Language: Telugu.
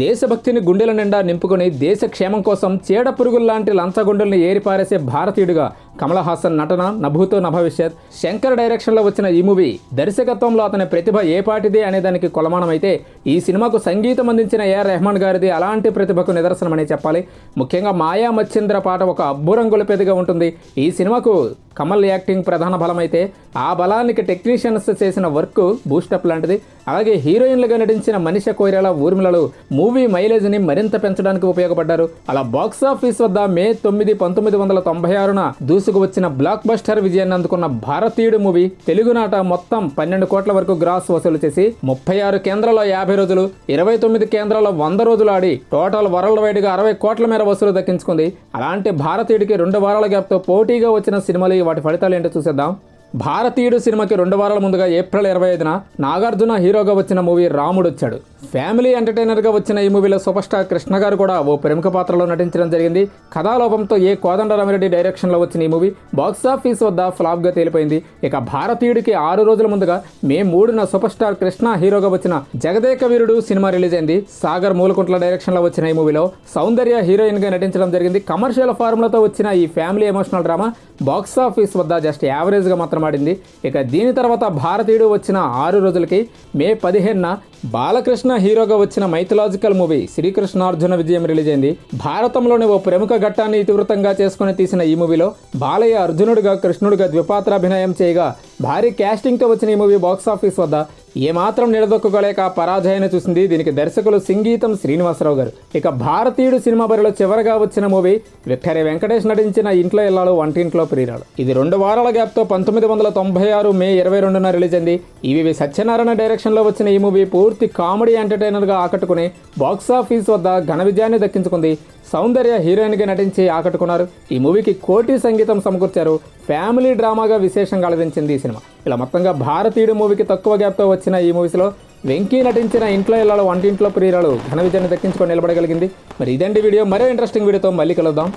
దేశభక్తిని గుండెల నిండా నింపుకొని దేశ క్షేమం కోసం చీడ పురుగుల్లాంటి లంచగుండెల్ని ఏరిపారేసే భారతీయుడిగా కమల్ హాసన్ నటన నభూతో నభవిష్యత్ శంకర్ డైరెక్షన్లో వచ్చిన ఈ మూవీ దర్శకత్వంలో అతని ప్రతిభ ఏ పాటిది అనే దానికి కొలమానమైతే ఈ సినిమాకు సంగీతం అందించిన ఏఆర్ రెహమాన్ గారిది అలాంటి ప్రతిభకు నిదర్శనమనే చెప్పాలి. ముఖ్యంగా మాయా మచ్చింద్ర పాట ఒక అబ్బురంగుల గొలిపేదిగా ఉంటుంది. ఈ సినిమాకు కమల్ యాక్టింగ్ ప్రధాన బలమైతే ఆ బలానికి టెక్నీషియన్స్ చేసిన వర్క్ బూస్టప్ లాంటిది. అలాగే హీరోయిన్లుగా నటించిన మనిష కోయిరాల ఊర్మిళలు మూవీ మైలేజ్ని మరింత పెంచడానికి ఉపయోగపడ్డారు. అలా బాక్స్ ఆఫీస్ వద్ద మే తొమ్మిది పంతొమ్మిది వందల తొంభై ఆరున దూసుకు వచ్చిన బ్లాక్ బస్టర్ విజయాన్ని అందుకున్న భారతీయుడు మూవీ తెలుగునాట మొత్తం పన్నెండు కోట్ల వరకు గ్రాస్ వసూలు చేసి ముప్పై ఆరు కేంద్రాల్లో యాభై రోజులు ఇరవై తొమ్మిది కేంద్రాల్లో వంద రోజులు ఆడి టోటల్ వరల్డ్ వైడ్గా అరవై కోట్ల మేర వసూలు దక్కించుకుంది. అలాంటి భారతీయుడికి రెండు వారాల గ్యాప్తో పోటీగా వచ్చిన సినిమాలు వాటి ఫలితాలు ఏంటో చూసేద్దాం. భారతీయుడు సినిమాకి రెండు వారాల ముందుగా ఏప్రిల్ ఇరవై ఐదున నాగార్జున హీరోగా వచ్చిన మూవీ రాముడు వచ్చాడు ఫ్యామిలీ ఎంటర్టైనర్గా వచ్చిన ఈ మూవీలో సూపర్ స్టార్ కృష్ణ గారు కూడా ఓ ప్రముఖ పాత్రలో నటించడం జరిగింది. కథాలోపంతో ఏ కోదండరామిరెడ్డి డైరెక్షన్లో వచ్చిన ఈ మూవీ బాక్స్ ఆఫీస్ వద్ద ఫ్లాప్గా తేలిపోయింది. ఇక భారతీయుడికి ఆరు రోజుల ముందుగా మే మూడున సూపర్ స్టార్ కృష్ణ హీరోగా వచ్చిన జగదేక వీరుడు సినిమా రిలీజ్ అయింది. సాగర్ మూలకుంట్ల డైరెక్షన్లో వచ్చిన ఈ మూవీలో సౌందర్య హీరోయిన్గా నటించడం జరిగింది. కమర్షియల్ ఫార్ములాతో వచ్చిన ఈ family emotional drama box office వద్ద జస్ట్ యావరేజ్గా మాత్రం ఆడింది. ఇక దీని తర్వాత భారతీయుడు వచ్చిన ఆరు రోజులకి మే పదిహేనున బాలకృష్ణ హీరోగా వచ్చిన మైథలాజికల్ మూవీ శ్రీకృష్ణార్జున విజయం రిలీజ్ అయింది. భారతంలోని ఓ ప్రముఖ ఘట్టాన్ని ఇతివృత్తంగా చేసుకుని తీసిన ఈ మూవీలో బాలయ్య అర్జునుడిగా కృష్ణుడిగా ద్విపాత్రాభినయం చేయగా భారీ క్యాస్టింగ్తో వచ్చిన ఈ మూవీ బాక్స్ ఆఫీస్ వద్ద ఏమాత్రం నిలదొక్కుకోలేక పరాజయాన్ని చూసింది దీనికి దర్శకులు సంగీతం శ్రీనివాసరావు గారు. ఇక భారతీయుడు సినిమా బరిలో చివరగా వచ్చిన మూవీ విక్టరీ వెంకటేష్ నటించిన ఇంట్లో ఇల్లాలు వంటింట్లో ప్రియురాలు ఇది రెండు వారాల గ్యాప్తో పంతొమ్మిది వందల తొంభై ఆరు మే ఇరవై రెండున రిలీజ్ అయింది. ఈవి సత్యనారాయణ డైరెక్షన్లో వచ్చిన ఈ మూవీ పూర్తి కామెడీ ఎంటర్టైనర్గా ఆకట్టుకుని బాక్స్ ఆఫీస్ వద్ద ఘన విజయాన్ని దక్కించుకుంది. సౌందర్య హీరోయిన్గా నటించి ఆకట్టుకున్నారు. ఈ మూవీకి కోటి సంగీతం సమకూర్చారు. ఫ్యామిలీ డ్రామాగా విశేషంగా అలవించింది ఈ సినిమా. ఇలా మొత్తంగా భారతీయుడు మూవీకి తక్కువ గ్యాప్తో వచ్చిన ఈ మూవీస్లో వెంకీ నటించిన ఇంట్లో ఇళ్ళలో వంటింట్లో ప్రియురాలు ఘన విజయాన్ని దక్కించుకొని నిలబడగలిగింది. మరి ఇదండి వీడియో. మరో ఇంట్రెస్టింగ్ వీడియోతో మళ్ళీ కలుద్దాం.